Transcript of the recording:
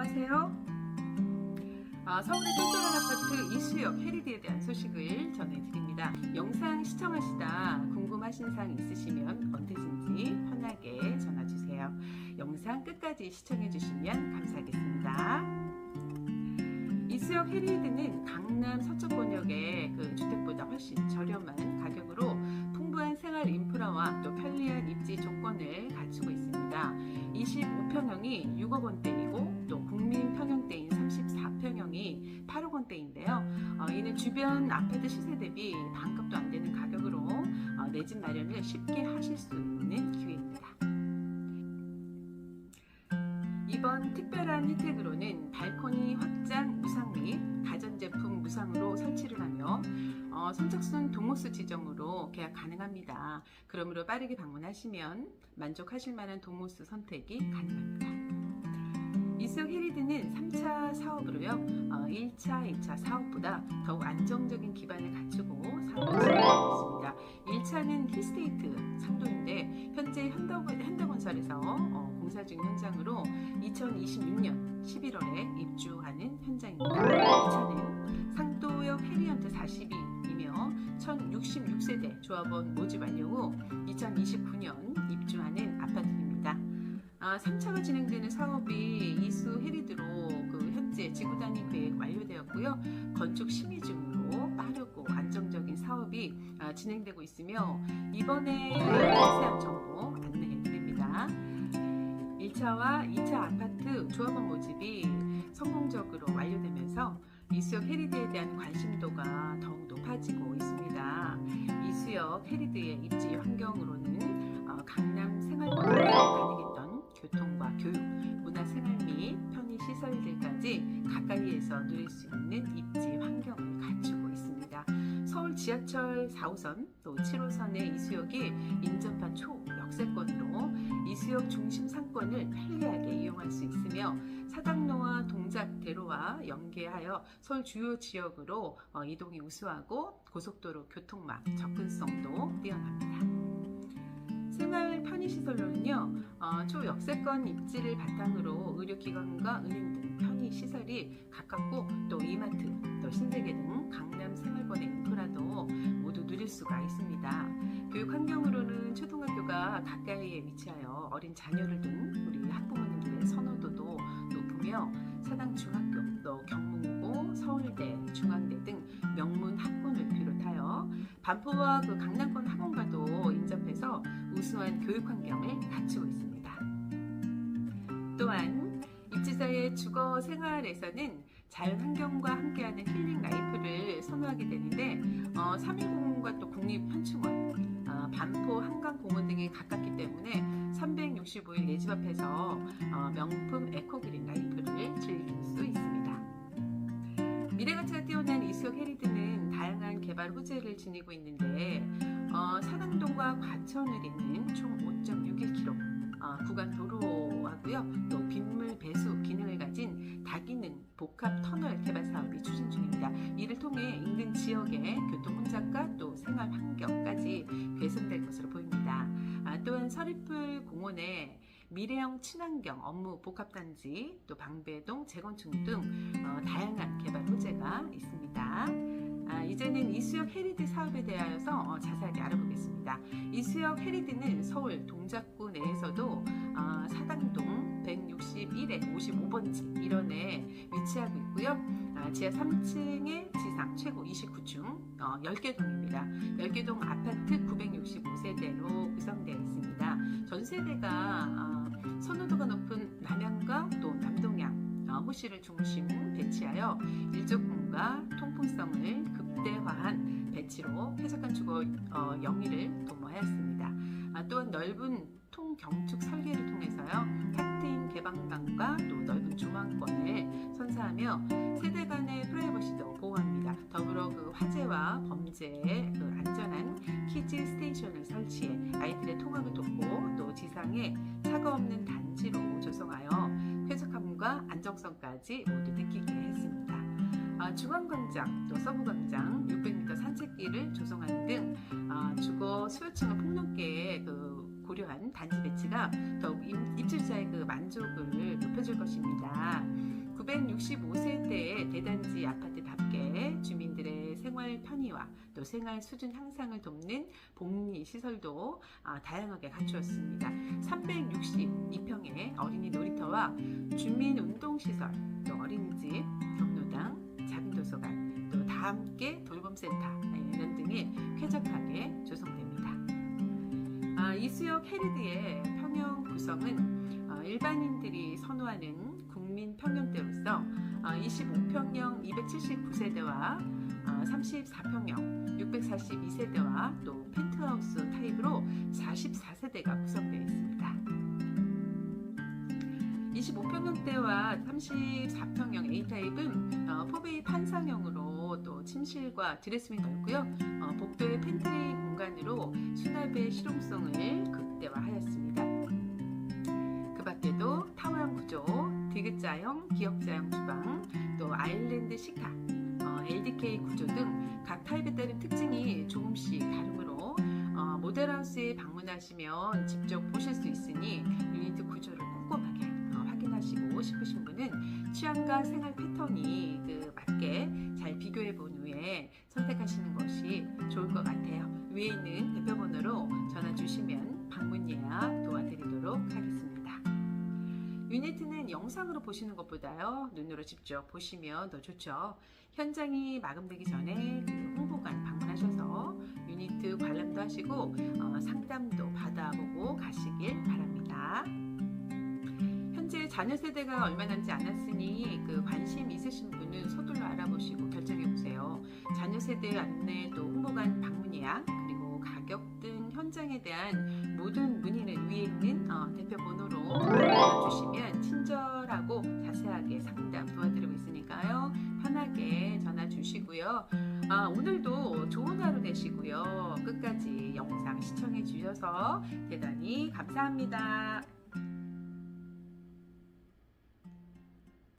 안녕하세요. 아, 서울의 똘똘한 아파트 이수역 헤리드에 대한 소식을 전해드립니다. 영상 시청하시다 궁금하신 사항 있으시면 언제든지 편하게 전화주세요. 영상 끝까지 시청해주시면 감사하겠습니다. 이수역 헤리드는 강남 서쪽 권역의 그 주택보다 훨씬 저렴한 가격으로 풍부한 생활 인프라와 또 편리한 입지 조건을 갖추고 있습니다. 25평형이 6억 원대이고 대비 반값도 안 되는 가격으로 어, 내집 마련을 쉽게 하실 수 있는 기회입니다. 이번 특별한 혜택으로는 발코니 확장 무상 및 가전제품 무상으로 설치를 하며 어, 선착순 동호수 지정으로 계약 가능합니다. 그러므로 빠르게 방문하시면 만족하실 만한 동호수 선택이 가능합니다. 이수역 헤리드는 3차 사업으로요, 어, 1차, 2차 사업보다 더욱 안정적인 기반을 갖추고 사업을 진행하고 있습니다. 1차는 힐스테이트 상도인데 현재 현대, 현대건설에서 어, 공사 중인 현장으로 2026년 11월에 입주하는 현장입니다. 2차는 상도역 해리언트 42이며 1066세대 조합원 모집 완료 후 2029년 입주하는 아파트입니다. 아, 3차가 진행되는 사업이 이수 헤리드로 그 현재 지구 단위 계획 완료되었고요. 건축 심의 중 아, 진행되고 있으며 이번에 자세한 정보 안내해 드립니다. 1차와 2차 아파트 조합원 모집이 성공적으로 완료되면서 이수역 헤리드에 대한 관심도가 더욱 높아지고 있습니다. 이수역 헤리드의 입지 환경으로는 어, 강남 생활권에서 가능했던 교통과 교육, 문화생활 및 편의시설들까지 가까이에서 누릴 수 있는 입지 환경을 갖추고 지하철 4호선 또 7호선의 이수역이 인접한 초역세권으로 이수역 중심 상권을 편리하게 이용할 수 있으며 사당로와 동작대로와 연계하여 서울 주요 지역으로 어, 이동이 우수하고 고속도로 교통망 접근성도 뛰어납니다. 생활 편의시설로는요, 어, 초역세권 입지를 바탕으로 의료기관과 은행 등 편의시설이 가깝고 또 이마트, 또 신세계 등 강남 생활권의 인프라도 모두 누릴 수가 있습니다. 교육 환경으로는 초등학교가 가까이에 위치하여 어린 자녀를 둔 우리 학부모님들의 선호도도 높으며 사당 중학교, 또 경문고, 서울대, 중앙대 등 명문 학군을 비롯하여 반포와 그 강남권 학원과도 인접해서 우수한 교육 환경을 갖추고 있습니다. 또한 입지사의 주거 생활에서는 자연환경과 함께하는 힐링 라이프를 선호하게 되는데 어, 310과 또 국립현충원, 어, 반포 한강공원 등이 가깝기 때문에 365일 내 집 앞에서 어, 명품 에코그린 라이프를 즐길 수 있습니다. 미래가치가 뛰어난 이수역 헤리드는 다양한 개발 호재를 지니고 있는데 어, 사당동과 과천을 잇는 복합 터널 개발 사업이 추진 중입니다. 이를 통해 인근 지역의 교통 혼잡과 또 생활 환경까지 개선될 것으로 보입니다. 아, 또한 서리풀 공원에 미래형 친환경 업무 복합단지, 또 방배동 재건축 등 어, 다양한 개발 호재가 있습니다. 아, 이제는 이수역 헤리드 사업에 대하여서 어, 자세하게 알아보겠습니다. 이수역 헤리드는 서울 동작구 내에서도 어, 사당동 161에 55번지 일원에 위치하고 있고요. 아, 지하 3층에 지상 최고 29층 어, 10개 동입니다. 10개 동 아파트 965세대로 구성되어 있습니다. 전 세대가 어, 선호도가 높은 남양과 또 남동양 어, 호시를 중심 배치하여 일조품과 통풍성을 극대화한 배치로 주거 어, 영위를 도모하였습니다. 아, 또한 넓은 통경축 설계를 통해서요 개방감과 또 넓은 조망권을 선사하며 세대 간의 프라이버시도 보호합니다. 더불어 그 화재와 범죄에 그 안전한 키즈 스테이션을 설치해 아이들의 통학을 돕고 또 지상에 차가 없는 단지로 조성하여 쾌적함과 안정성까지 모두 느끼게 했습니다. 아, 중앙광장, 또 서부광장, 600m 산책길을 조성하는 등 아, 주거 수요층을 폭넓게 그 고려한 단지 배치가 더욱 임- 입주자의 그 만족을 높여줄 것입니다. 965세 대의 대단지 아파트답게 주민들의 생활 편의와 또 생활 수준 향상을 돕는 복리 시설도 아, 다양하게 갖추었습니다. 362평의 어린이 놀이터와 주민 운동 시설, 또 어린이집, 경로당, 작은 도서관, 또 다 함께 돌봄센터 네, 이런 등이 쾌적하게 조성됩니다. 아, 이수역 헤리드의 평형 구성은 어, 일반인들이 선호하는 국민 평형대로서 25평형 279세대와 34평형 642세대와 또 펜트하우스 타입으로 44세대가 구성되어 있습니다. 25평형대와 34평형 A타입은 어, 포베이 판상형으로 또 침실과 드레스룸이 넓고요. 어, 복도의 팬트리 공간으로 수납의 실용 성을 극대화하였습니다. 그 밖에도 타워형 구조, 디귿자형, 기역자형 주방, 또 아일랜드 식탁, 어, LDK 구조 등 각 타입에 따른 특징이 조금씩 다르므로 어, 모델하우스에 방문하시면 직접 보실 수 있으니 유니트 구조를 꼼꼼하게 어, 확인하시고 싶으신 분은 취향과 생활 패턴이 그 맞게 잘 비교해 본 후에 선택하시는 것이 좋을 것 같아요. 위에 있는 영상으로 보시는 것보다요 눈으로 직접 보시면 더 좋죠. 현장이 마감되기 전에 그 홍보관 방문하셔서 유니트 관람도 하시고 어, 상담도 받아보고 가시길 바랍니다. 현재 자녀 세대가 얼마 남지 않았으니 그 관심 있으신 분은 서둘러 알아보시고 결정해 보세요. 자녀 세대 안내 또 홍보관 방문 예약 그리고 가격 등 현장에 대한 모든 문의는 위에 있는 어, 대표 번호로 주시면 친절 하고 자세하게 상담 도와드리고 있으니까요. 편하게 전화 주시고요. 아, 오늘도 좋은 하루 되시고요. 끝까지 영상 시청해 주셔서 대단히 감사합니다.